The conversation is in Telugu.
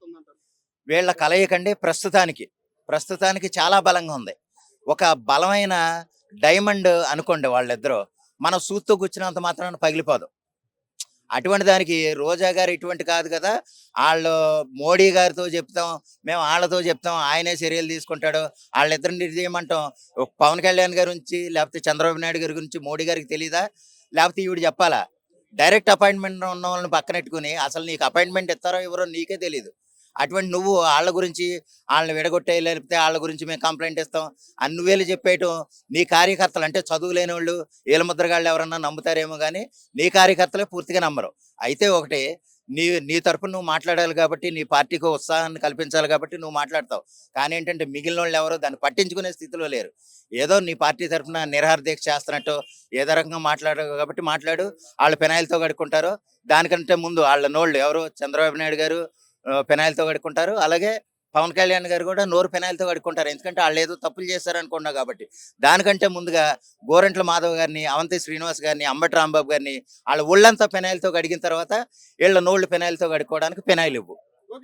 వీళ్ళ వీళ్ళ కలయికండి ప్రస్తుతానికి. ప్రస్తుతానికి చాలా బలంగా ఉంది. ఒక బలమైన డైమండ్ అనుకోండి వాళ్ళిద్దరూ. మనం సూత్తో కూర్చున్నంత మాత్రాన పగిలిపోదు. అటువంటి దానికి రోజా గారు ఇటువంటి కాదు కదా. వాళ్ళు మోడీ గారితో చెప్తాం మేము వాళ్ళతో చెప్తాం ఆయనే చర్యలు తీసుకుంటాడు. వాళ్ళిద్దరిని చేయమంటాం పవన్ కళ్యాణ్ గారి గురించి లేకపోతే చంద్రబాబు నాయుడు గారి గురించి మోడీ గారికి తెలియదా లేకపోతే ఈవిడ చెప్పాలా? డైరెక్ట్ అపాయింట్మెంట్ ఉన్న వాళ్ళని పక్కనెట్టుకుని అసలు నీకు అపాయింట్మెంట్ ఇస్తారో ఎవరో నీకే తెలియదు అటువంటి నువ్వు వాళ్ళ గురించి వాళ్ళని విడగొట్టే లేకపోతే వాళ్ళ గురించి మేము కంప్లైంట్ ఇస్తాం అన్ని వేలు చెప్పేయటం నీ కార్యకర్తలు అంటే చదువు లేని వాళ్ళు ఏలముద్రగాళ్ళు ఎవరన్నా నమ్ముతారేమో కానీ నీ కార్యకర్తలే పూర్తిగా నమ్మరు. అయితే ఒకటి నీ నీ తరఫున నువ్వు మాట్లాడాలి కాబట్టి నీ పార్టీకి ఉత్సాహాన్ని కల్పించాలి కాబట్టి నువ్వు మాట్లాడతావు. కానీ ఏంటంటే మిగిలిన వాళ్ళు ఎవరో దాన్ని పట్టించుకునే స్థితిలో లేరు. ఏదో నీ పార్టీ తరపున నిరహార దీక్ష చేస్తున్నట్టు ఏదో రకంగా మాట్లాడారు కాబట్టి మాట్లాడు వాళ్ళు పెనాయిలతో కడుక్కుంటారు. దానికంటే ముందు వాళ్ళ నోళ్ళు ఎవరు? చంద్రబాబు నాయుడు గారు పెనాయిల్తో కడుక్కుంటారు. అలాగే పవన్ కళ్యాణ్ గారు కూడా నోరు పెనాయిల్తో కడుక్కుంటారు. ఎందుకంటే వాళ్ళు ఏదో తప్పులు చేస్తారు అనుకున్నా కాబట్టి. దానికంటే ముందుగా గోరంట్ల మాధవ్ గారిని అవంతి శ్రీనివాస్ గారిని అంబటి రాంబాబు గారిని వాళ్ళ ఒళ్ళంతా పెనాయిల్తో కడిగిన తర్వాత వీళ్ళ నోళ్ళు పెనాయిల్తో కడుక్కోవడానికి పెనాయిల్ ఇవ్వు